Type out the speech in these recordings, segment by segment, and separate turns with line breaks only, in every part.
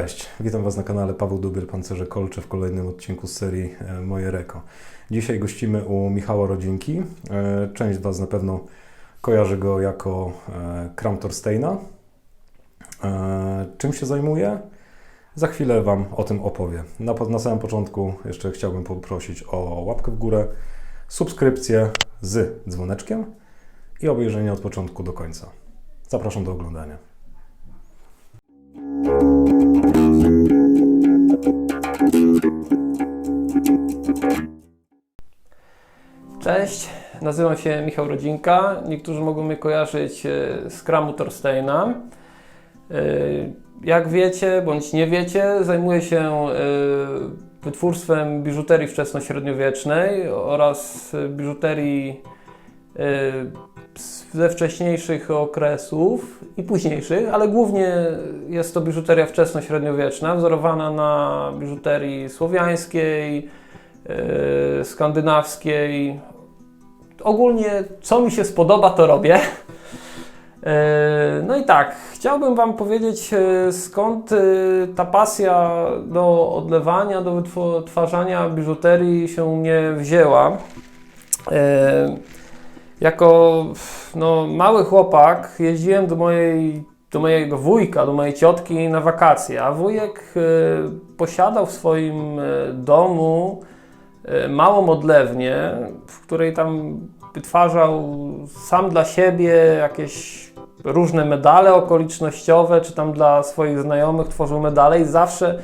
Cześć, witam Was na kanale Paweł Dubiel, Pancerze Kolcze w kolejnym odcinku serii e, Moje Reko. Dzisiaj gościmy u Michała Rodzinki. E, Część z Was na pewno kojarzy go jako e, Kram Torsteina. Czym się zajmuje? Za chwilę Wam o tym opowie. Na, na samym początku jeszcze chciałbym poprosić o łapkę w górę, subskrypcję z dzwoneczkiem i obejrzenie od początku do końca. Zapraszam do oglądania.
Cześć, nazywam się Michał Rodzinka. Niektórzy mogą mnie kojarzyć e, z kramu Torsteina. E, Jak wiecie, bądź nie wiecie, zajmuję się e, wytwórstwem biżuterii wczesnośredniowiecznej oraz biżuterii ze wcześniejszych okresów i późniejszych, ale głównie jest to biżuteria wczesnośredniowieczna, wzorowana na biżuterii słowiańskiej, skandynawskiej. Ogólnie, co mi się spodoba, to robię. E, No i tak, chciałbym Wam powiedzieć, e, skąd e, ta pasja do odlewania, do wytwarzania biżuterii się u mnie wzięła. Jako no, mały chłopak jeździłem do mojej do mojego wujka, do mojej ciotki na wakacje, a wujek posiadał w swoim domu małą odlewnię, w której tam wytwarzał sam dla siebie jakieś różne medale okolicznościowe, czy tam dla swoich znajomych tworzył medale i zawsze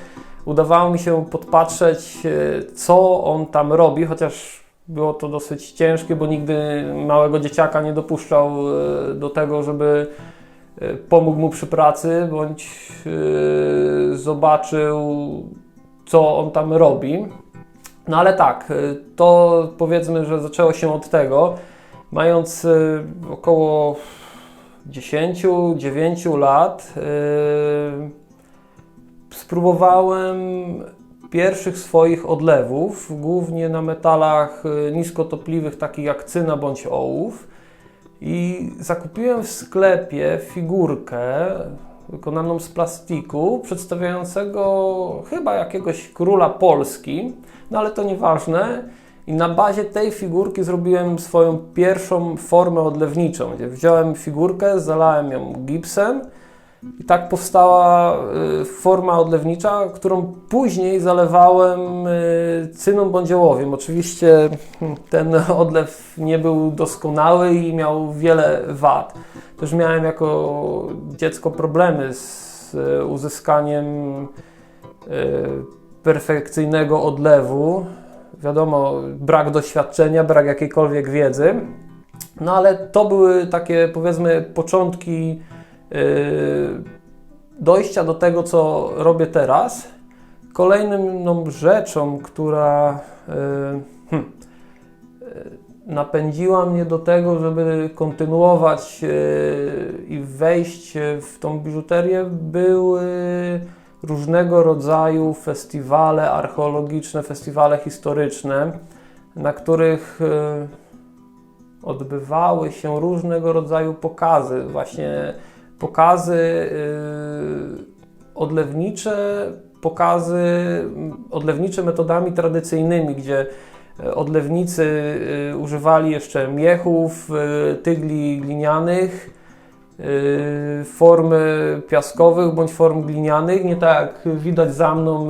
udawało mi się podpatrzeć, e, co on tam robi, chociaż było to dosyć ciężkie, bo nigdy małego dzieciaka nie dopuszczał e, do tego, żeby e, pomógł mu przy pracy, bądź e, zobaczył, co on tam robi. No ale tak, y, to powiedzmy, że zaczęło się od tego. Mając y, około 10-9 lat, y, spróbowałem pierwszych swoich odlewów, głównie na metalach niskotopliwych, takich jak cyna bądź ołów. I zakupiłem w sklepie figurkę wykonaną z plastiku, przedstawiającego chyba jakiegoś króla Polski, no ale to nieważne. I na bazie tej figurki zrobiłem swoją pierwszą formę odlewniczą, gdzie wziąłem figurkę, zalałem ją gipsem i tak powstała y, forma odlewnicza, którą później zalewałem y, cyną bądź ołowiem. Oczywiście hmm, ten odlew nie był doskonały i miał wiele wad. Też miałem jako dziecko problemy z y, uzyskaniem perfekcyjnego odlewu. Wiadomo, brak doświadczenia, brak jakiejkolwiek wiedzy. No ale to były takie powiedzmy początki dojścia do tego, co robię teraz. Kolejną rzeczą, która yy, hmm, yy, napędziła mnie do tego, żeby kontynuować yy, i wejść w tą biżuterię, były różnego rodzaju festiwale archeologiczne, festiwale historyczne, na których yy, odbywały się różnego rodzaju pokazy, właśnie pokazy yy, odlewnicze, pokazy mm, odlewnicze metodami tradycyjnymi, gdzie e, odlewnicy używali jeszcze miechów, tygli glinianych, formy piaskowych bądź form glinianych, nie tak jak widać za mną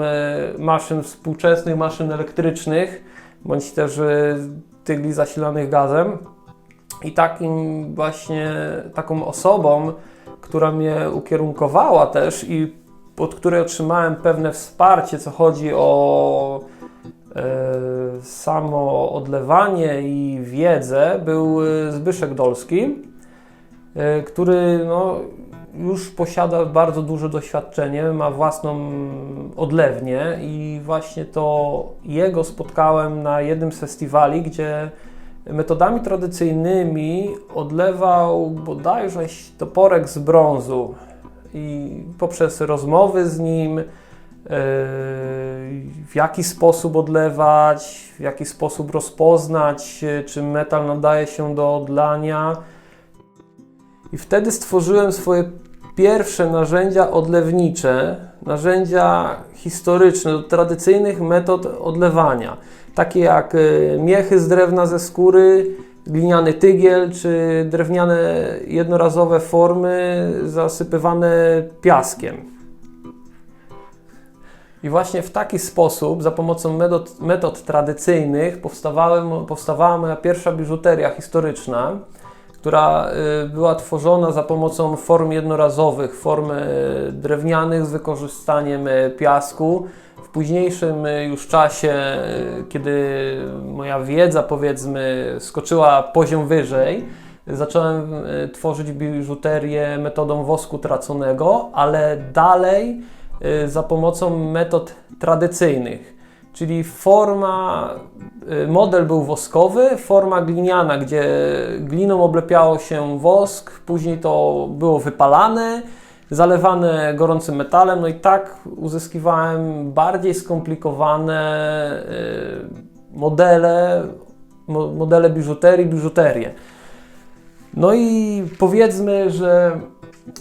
maszyn współczesnych, maszyn elektrycznych, bądź też tygli zasilanych gazem. I takim właśnie taką osobą, która mnie ukierunkowała też i od której otrzymałem pewne wsparcie, co chodzi o e, samo odlewanie i wiedzę, był e, Zbyszek Dolski, e, który no, już posiada bardzo duże doświadczenie, ma własną odlewnię i właśnie to jego spotkałem na jednym z festiwali, gdzie metodami tradycyjnymi odlewał bodajże toporek z brązu i poprzez rozmowy z nim, yy, w jaki sposób odlewać, w jaki sposób rozpoznać, yy, czy metal nadaje się do odlania. I wtedy stworzyłem swoje pierwsze narzędzia odlewnicze, narzędzia historyczne do tradycyjnych metod odlewania, takie jak y, miechy z drewna ze skóry, gliniany tygiel czy drewniane jednorazowe formy zasypywane piaskiem. I właśnie w taki sposób, za pomocą metod, metod tradycyjnych, powstawała, powstawała moja pierwsza biżuteria historyczna, która y, była tworzona za pomocą form jednorazowych, form y, drewnianych z wykorzystaniem y, piasku. W późniejszym już czasie, kiedy moja wiedza, powiedzmy, skoczyła poziom wyżej, zacząłem tworzyć biżuterię metodą wosku traconego, ale dalej za pomocą metod tradycyjnych. Czyli forma, y, model był woskowy, forma gliniana, gdzie gliną oblepiało się wosk, później to było wypalane, zalewane gorącym metalem, no i tak uzyskiwałem bardziej skomplikowane y, modele, mo- modele biżuterii, biżuterię. No i powiedzmy, że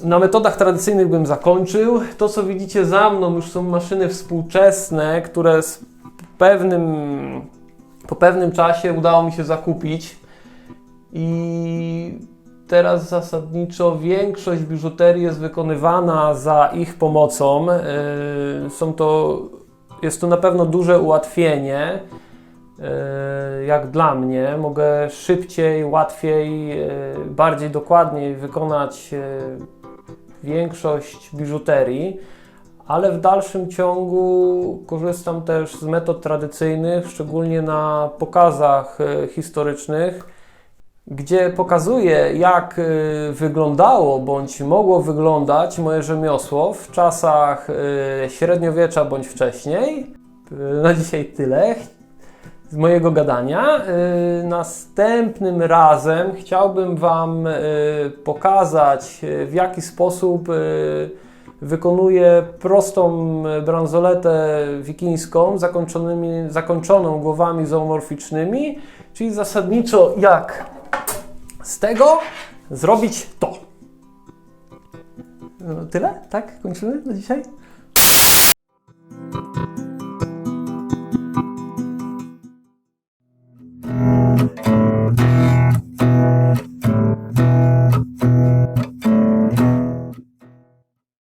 na metodach tradycyjnych bym zakończył. To, co widzicie za mną, już są maszyny współczesne, które pewnym, po pewnym czasie udało mi się zakupić. I teraz zasadniczo większość biżuterii jest wykonywana za ich pomocą. Yy, Są to, jest to na pewno duże ułatwienie. Yy, Jak dla mnie, mogę szybciej, łatwiej, yy, bardziej dokładniej wykonać większość biżuterii, ale w dalszym ciągu korzystam też z metod tradycyjnych, szczególnie na pokazach yy, historycznych, gdzie pokazuję, jak yy, wyglądało bądź mogło wyglądać moje rzemiosło w czasach yy, średniowiecza bądź wcześniej. Na dzisiaj tyle z mojego gadania. Następnym razem chciałbym Wam pokazać, w jaki sposób wykonuję prostą y, bransoletę wikińską zakończonymi, zakończoną głowami zoomorficznymi, czyli zasadniczo jak z tego zrobić to. No, Tyle? Tak? Kończymy na dzisiaj?